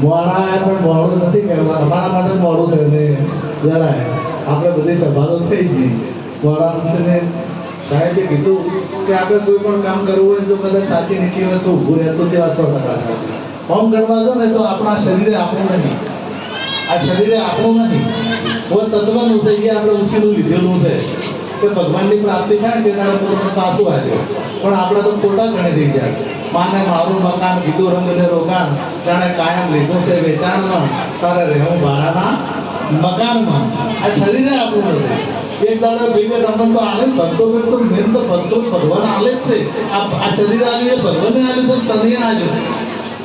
મોડા પણ મોડું નથી કહેવા અમારા માટે મોડું થયું જરાય. આપણે બધી સભા તો થઈ ગઈ. મોડા ને સાહેબે કીધું કે આપણે કોઈ પણ કામ કરવું હોય તો કદાચ સાચી નીતિ હોય તો ઊભું રહેતું તેવા સો ટકા ફોર્મ ગણવા દો ને તો આપણા શરીરે આપણું નહીં. આ શરીરે આપણું નથી. કોઈ તત્વનું છે એ આપણે ઉછીનું લીધેલું છે? કે ભગવાનની પ્રાપ્તિ થાય ને તારા પોતાનું પાછું આવ્યું પણ આપણે તો ખોટા ગણી થઈ ગયા. માને મારું મકાન, કીધું રંગ ને રોકાણ જાણે કાયમ લીધું છે વેચાણમાં તારે રહેવું ભાડાના મકાનમાં. આ શરીરે આપણું નથી. એક દાડો ભેગે તમને તો આલે ભક્તો ભક્તો મેન તો ભક્તો, ભગવાન આલે જ છે. આ શરીર આવ્યું એ ભગવાનને આવ્યું છે, તને આવ્યું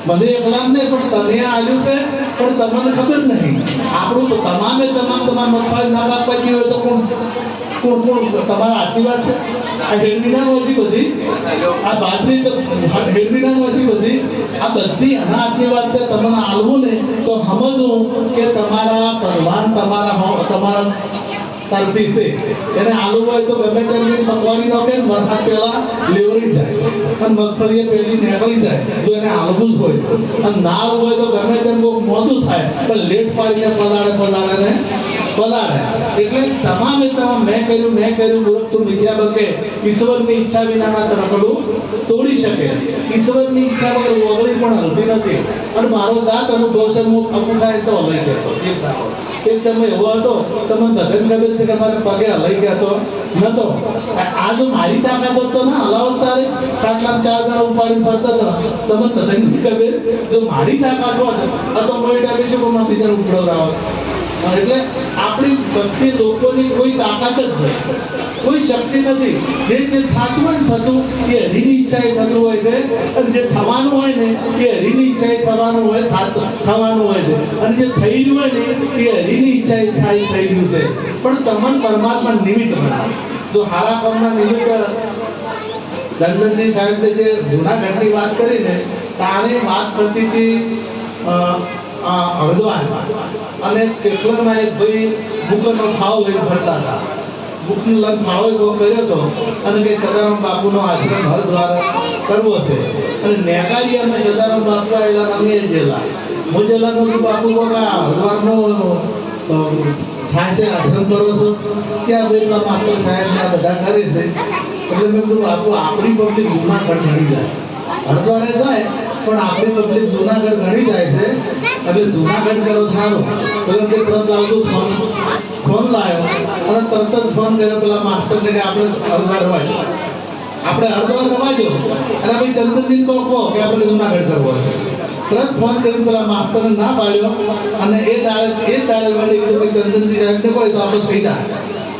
મને એકલા નહીં, પણ તને આલ્યું છે, પણ તમને ખબર નહીં. આપણું તો તમામે તમામ તમામ મગફળી ના પાક પકી હોય તો કોણ? કોણ કોણ? તમારા છે? આ હેડવીના હતી બધી? આ બાજરી તો હતી બધી? આ બધી આના વાત છે. તમને આવવું ને તો સમજવું કે તમારા પરવાન તમારા તમારા તરફી છે. એને આલુ હોય તો ગમે તેની પકવાડી નાખે ને વરસાદ પહેલા લેવરી જાય. અને મગફળી એ પહેલી નીકળી જાય જો એને આલવું જ હોય. અને ના હોય તો ગમે તેમ મોડું થાય, પણ લેટ પાડીને પલાળે પલાળે ને પલાળે એટલે તમામે તમામ મેં કર્યું મેં કર્યું તું મિથ્યા બકે ઈશ્વરની ઈચ્છા વિનાના તરકડું તોડી શકે. ઈશ્વરની ઈચ્છા વગર ઓગળી પણ હલતી નથી. અને મારો દાંત અનુભવ છે હું અમુક થાય તો હલાઈ ગયો એક સમય એવો હતો તમને બધાને ખબર છે કે મારે પગે હલાઈ ગયા તો નતો. આ જો મારી તાકાત હતો ને હલાવત તારે. કાટલા ચાર જણા ઉપાડીને ફરતા હતા. તમે બધાને ખબર? જો મારી તાકાત હોત તો મોઈ ડાબી પણ બીજાને ઉપડવડાવત હા, એટલે આપણી ભક્તિ લોકોની કોઈ તાકાત જ નથી કોઈ શક્તિ નથી. જે જે થાતું હોય થતું, એ હરીની ઈચ્છાએ થતું હોય છે. અને જે થવાનું હોય ને, એ હરીની ઈચ્છાએ થવાનું હોય થવાનું હોય છે. અને જે થઈ રહ્યું હોય ને, એ હરીની ઈચ્છાએ થાય થઈ રહ્યું છે. પણ તમને પરમાત્મા નિમિત્ત બનાવે. જો હારા કામના નિમિત્ત ધનવંતરી સાહેબ જે જૂનાગઢની વાત કરી ને, તારે વાત કરતી હતી હળદવાન અને કેટલામાં એક ભાઈ બુકનો ફાવ લઈને ફરતા હતા. બુકનું લગ ભાવ એવો કર્યો હતો અને કે સદારામ બાપુનો આશ્રમ હરદ્વાર કરવો છે. અને નેગાલિયામાં સદારામ બાપુ આવેલા અમે જેલા હું જેલા કહું બાપુ બાપા હરદ્વારનો થાય છે આશ્રમ કરો છો? ત્યાં બેલા માસ્ટર સાહેબ ને બધા કરે છે? એટલે મેં કીધું, બાપુ, આપણી પબ્લિક જૂનાગઢ મળી જાય. હરદ્વારે જાય પણ આપણી પબ્લિક જૂનાગઢ ગણી જાય છે. એટલે જૂનાગઢ કરો, સારું. એટલે કે તરત લાવજો ફોન. ફોન લાવ્યો અને તરત જ ફોન કર્યો, પેલા માસ્ટરને આપણે હરદ્વાર રવાય આપણે હરદ્વાર રવાજો અને ભાઈ ચંદનજી કહો કહો કે આપણે જૂનાગઢ કરવો છે. તરત ફોન કર્યો, પેલા માસ્ટરને ના પાડ્યો. અને એ દાડે એ દાડે વળી કીધું ભાઈ ચંદનજી સાહેબને કહો તો આપણે થઈ જાય.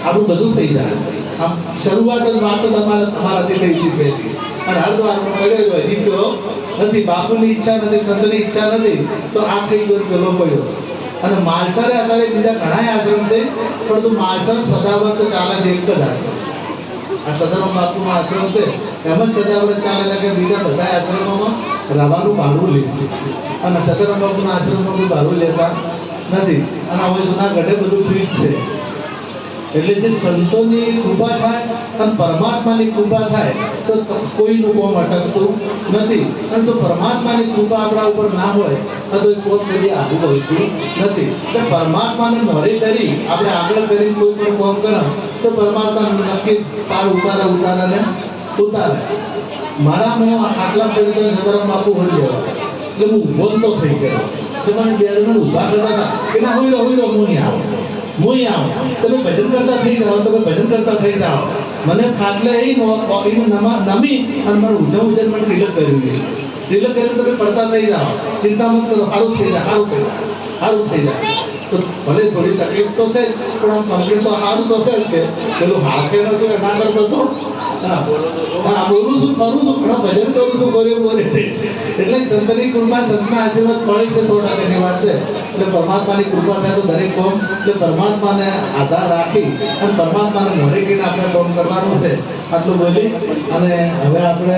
આપણું બધું થઈ જાય. આમ શરૂઆત જ વાત જ અમારા અમારાથી થઈ હતી પહેલી. અને હરદ્વારમાં પડ્યો હોય જીત્યો નથી, બાપુની ઈચ્છા નથી, સંતની ઈચ્છા નથી, તો આ કઈ ગયો પેલો પડ્યો. અને માલસરે અત્યારે બીજા ઘણા આશ્રમ છે, પણ તું માલસર સદાવ્રત ચાલે છે, એક જ આશ્રમ. આ સદારામ બાપુનો આશ્રમ છે, એમ જ સદાવ્રત ચાલે છે કે બીજા બધા આશ્રમોમાં રવાનું ભાડું લે છે. અને સદારામ બાપુના આશ્રમમાં કોઈ ભાડું લેતા નથી. અને હવે જૂનાગઢે બધું ફ્રી છે. એટલે જે સંતોની કૃપા થાય અને પરમાત્માની કૃપા થાય, તો કોઈનું કોમ અટકતું નથી. અને જો પરમાત્માની કૃપા આપણા ઉપર ના હોય, તો એ કોમ કદી આગળ વધતું નથી. એટલે પરમાત્માને મોરે કરી, આપણે આગળ કરી કોઈ પણ કોમ કરો, તો પરમાત્મા નક્કી પાર ઉતારે ઉતારે ને ઉતારે. મારા હું આટલા પડી સદારામ બાપુ હોય ગયો એટલે હું ઊભો તો થઈ ગયો. તો મને બે જણ ઊભા કરતા હતા. કે ના હોય હોય હું અહીં આવું. હું આવું. તમે ભજન કરતા થઈ જાઓ તમે ભજન કરતા થઈ જાઓ. મને ખાટલે એ નમા, નમી અને મારું ઉજવ ઉજન મને તિલક કર્યું છે. તિલક કરીને તમે પડતા થઈ જાઓ. ચિંતા મત કરો, સારું થઈ જાય, સારું થઈ જાય, સારું થઈ જાય. તો ભલે થોડી તકલીફ તો છે, પણ આમ કમ્પ્લીટ તો સારું તો છે જ કે. પેલું હાથે નતું એના કરતો હા હા, બોલું છું, કરું છું, ઘણો ભજન કરું છું કર્યું બોલે. એટલે સંતની કૃપા સંતના આશીર્વાદ મળી છે, સો ટકાની વાત છે. એટલે પરમાત્માની કૃપા થાય દરેક કોમ. એટલે પરમાત્માને આધાર રાખી અને પરમાત્માને મોરે કહીને આપણે કોમ કરવાનું છે. આટલું બોલી અને હવે આપણે